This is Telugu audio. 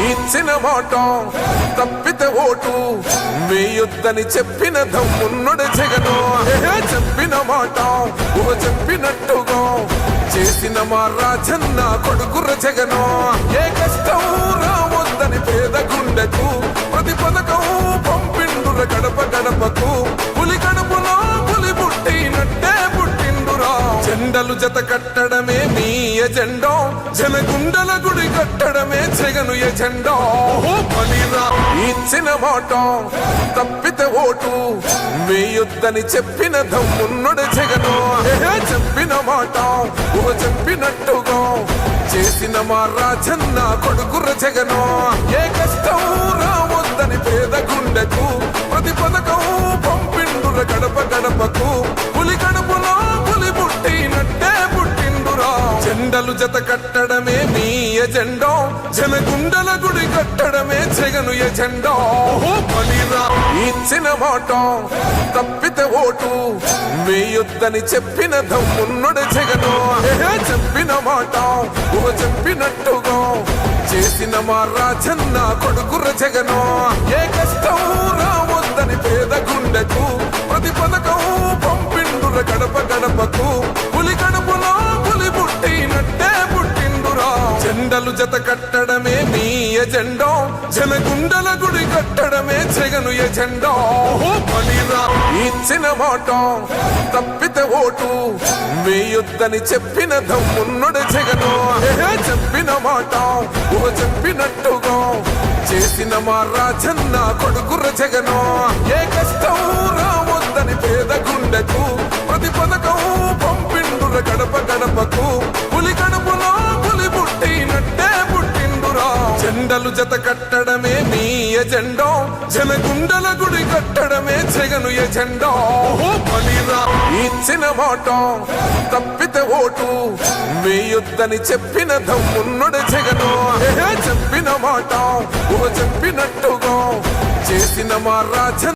ఇచ్చిన మాట తప్పితే ఓటు. వేయొద్దని చెప్పిన దమ్మున్నడు జగను. చెప్పిన మాట ఊహ చెప్పినట్టుగా. చేసిన మా రాజన్న కొడుకుర జగను. ఏ కష్టం రావద్దని పేద గుండెకు. ప్రతి పథకం పంపిండుర గడప గడపకు. పులి గడపలో పులి పుట్టినట్టే పుట్టిండురా. జెండలు జత కట్టడం నీ ఎజెండో. జనగుండల గుడి కట్టడమే జగను ఎజెండో. బలిరా ఇచ్చిన మాట తప్పితే ఓటు. వేయొద్దని చెప్పిన దమ్మున్నడు జగను. చెప్పిన మాట ఓ చెప్పినట్టుగా. చేసిన మా రాజన్న కొడుకుర జగను. ఏ కష్టం రావద్దని పేద గుండె జెండలు జత కట్టడమే మీ ఎజెండో. జనగుండల గుడి కట్టడమే జగను ఎజెండో. బలిరా ఇచ్చిన మాట తప్పిత ఓటు వేయొద్దని చెప్పిన దమ్మున్నడు జగను. చెప్పిన మాట ఓ చెప్పినట్టుగా. చేసిన మా రాజన్న కొడుకుర జగను. ఏ కష్టం గుండలు జత కట్టడమే మీ ఎజెండో. జనగుండల గుడి కట్టడమే జగను ఎజెండో. బలిరా ఇచ్చిన మాట తప్పిత ఓటు. వేయొద్దని చెప్పిన దమ్మున్నడు జగను. చెప్పిన మాట ఓ చెప్పినట్టుగా. చేసిన మా రాజన్న కొడుకుర జగను. ఏ కష్టం రావద్దని పేద గుండెకు ప్రతి పథకం జెండలు జత కట్టడమే మీ ఎజెండో. జనగుండల గుడి కట్టడమే జగను ఎజెండో. బలిరా ఇచ్చిన మాట తప్పితే ఓటు. వేయొద్దని చెప్పిన దమ్మున్నడు జగను. చెప్పిన మాట చెప్పినట్టుగా. చేసిన మా రాజన్